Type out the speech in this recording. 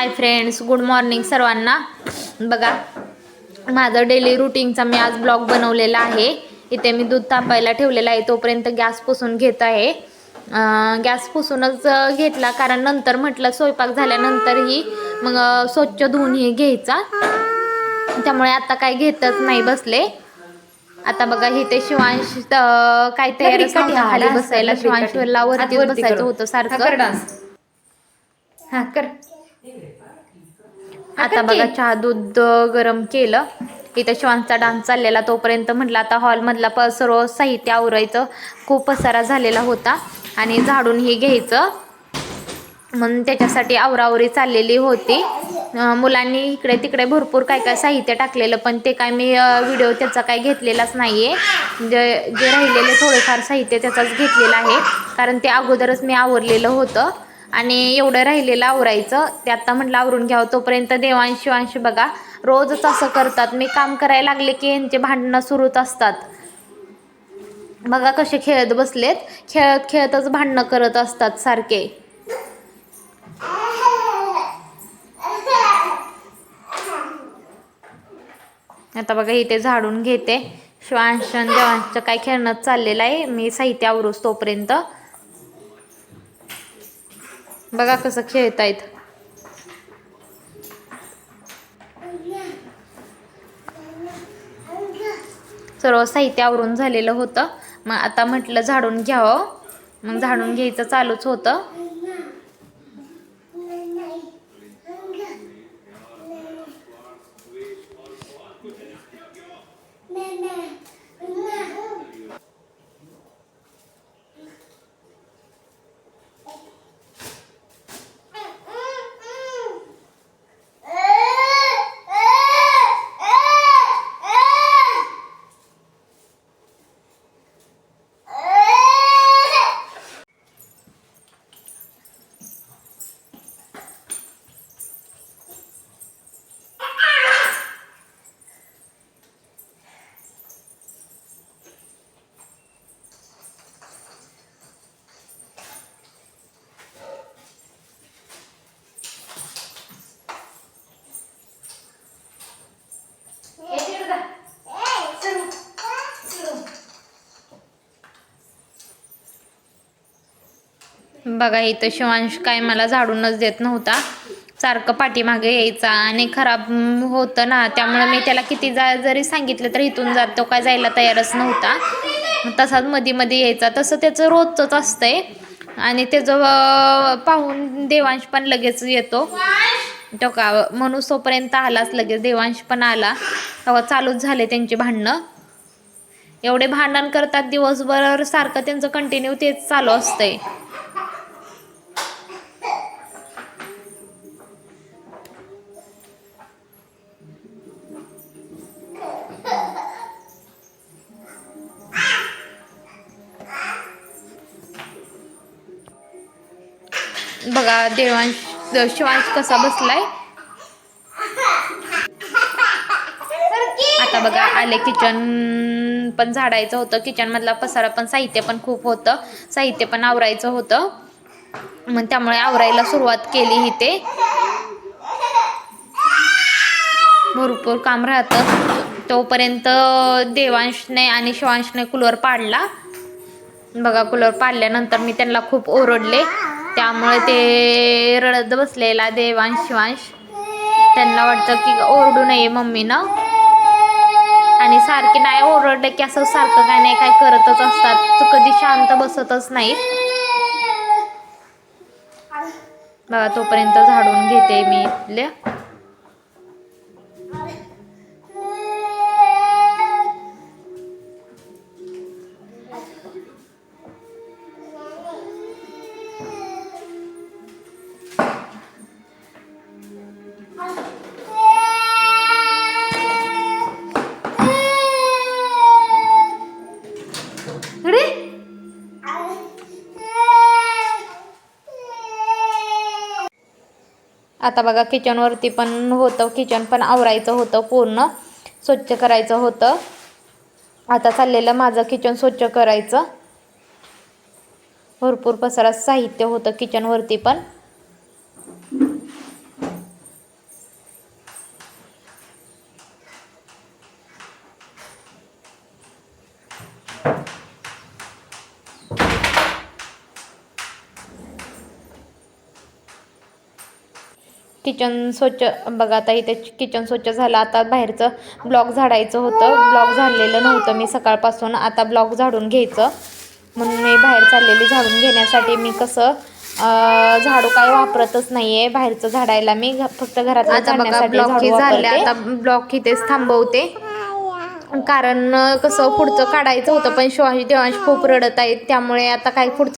Hi friends good morning सर्वांना. बघा माझं डेली रुटीनचा मी आज ब्लॉग बनवलेला आहे. इथे मी दूध तापायला ठेवलेला आहे. तोपर्यंत गॅस पुसून घेत आहे. गॅस पुसूनच घेतला. कारण नंतर म्हटलं स्वयंपाक झाल्यानंतरही मग स्वच्छ धुवून हे घ्यायचा. त्यामुळे आता काय घेतच नाही बसले. आता बघा इथे शिवांश काय तयारीसाठी खाली बसायला शिवांशला वरती बसायचं होतं सारखं. हा कर. आता बघा चहा दूध गरम केलं. इथं शिवांचा डान्स चाललेला. तोपर्यंत म्हटलं आता हॉलमधला प सर्व साहित्य आवरायचं. खूप पसारा झालेला होता. आणि झाडून हे घ्यायचं. म्हणून त्याच्यासाठी आवरावरी चाललेली होती. मुलांनी इकडे तिकडे भरपूर काय काय साहित्य टाकलेलं पण ते काय मी व्हिडिओ त्याचा काय घेतलेलाच नाही आहे जे जे राहिलेले थोडेफार साहित्य त्याचाच घेतलेलं आहे. कारण ते अगोदरच मी आवरलेलं होतं. आणि एवढं राहिलेलं आवरायचं. ते आत्ता म्हटलं आवरून घ्यावं. तोपर्यंत देवांश शिवांश बघा. रोजच असं करतात. मी काम करायला लागले की यांचे भांडणं सुरूच असतात. बघा कसे खेळत बसलेत. खेळत खेळतच भांडणं करत असतात सारखे. आता बघा इथे झाडून घेते. शिवांश आणि देवांशचं काय खेळणं चाललेलं आहे. मी साहित्य आवरूस तोपर्यंत. बघा कसं खेळतायत. सर्व साहित्य आवरून झालेलं होतं. मग आता म्हटलं झाडून घ्यावं. मग झाडून घ्यायचं चालूच होतं. बघा इथं शिवांश काय मला झाडूनच देत नव्हता. सारखं पाठीमागे यायचा आणि खराब होतं ना त्यामुळे मी त्याला किती जा जरी सांगितलं तर इथून जातो काय जायला तयारच नव्हता. तसाच मध्ये मध्ये यायचा. तसं त्याचं रोजचंच असतंय. आणि त्याचं पाहून देवांश पण लगेच येतो. तो का म्हणून तोपर्यंत आलाच लगेच. देवांश पण आला. तेव्हा चालूच झाले त्यांची भांडणं. एवढे भांडण करतात दिवसभर सारखं त्यांचं कंटिन्यू तेच चालू असतंय. बघा देवांश शिवांश कसा बसलाय. आता बघा आले किचन पण झाडायचं होतं. किचन मधला पसारा पण साहित्य पण खूप होतं. साहित्य पण आवरायचं होतं. मग त्यामुळे आवरायला सुरुवात केली इथे भरपूर काम राहतं. तोपर्यंत देवांशने आणि शिवांशने कूलर पाडला. बघा कूलर पाडल्यानंतर मी त्यांना खूप ओरडले. त्यामुळे ते रडत बसलेला देवांश शिवांश त्यांना वाटतं की ओरडू नये मम्मीनं. आणि सारखे नाही ओरडलं की असं सारखं काय नाही काय करतच असतात. तू कधी शांत बसतच नाहीत बघा तोपर्यंत झाडून घेते मी इथले. आता बघा किचनवरती पण होतं किचन पण आवरायचं होतं पूर्ण स्वच्छ करायचं होतं. आता चाललेलं माझं किचन स्वच्छ करायचं. भरपूर पसारा साहित्य होतं किचनवरती पण. किचन स्वच्छ बघा आता इथे किचन स्वच्छ झालं. आता बाहेरचं ब्लॉक झाडायचं होतं. ब्लॉक झालेलं नव्हतं मी सकाळपासून. आता ब्लॉक झाडून घ्यायचं. म्हणून मी बाहेर चाललेली झाडून घेण्यासाठी मी कसं झाडू काय वापरतच नाहीये बाहेरचं झाडायला. मी फक्त घरात आता बघा ब्लॉक झाडू झाले. वापरते. आता ब्लॉक इथेच थांबवते. कारण कसं पुढचं काढायचं होतं पण शिवाजी देवांश खूप रडत आहेत. त्यामुळे आता काय पुढचं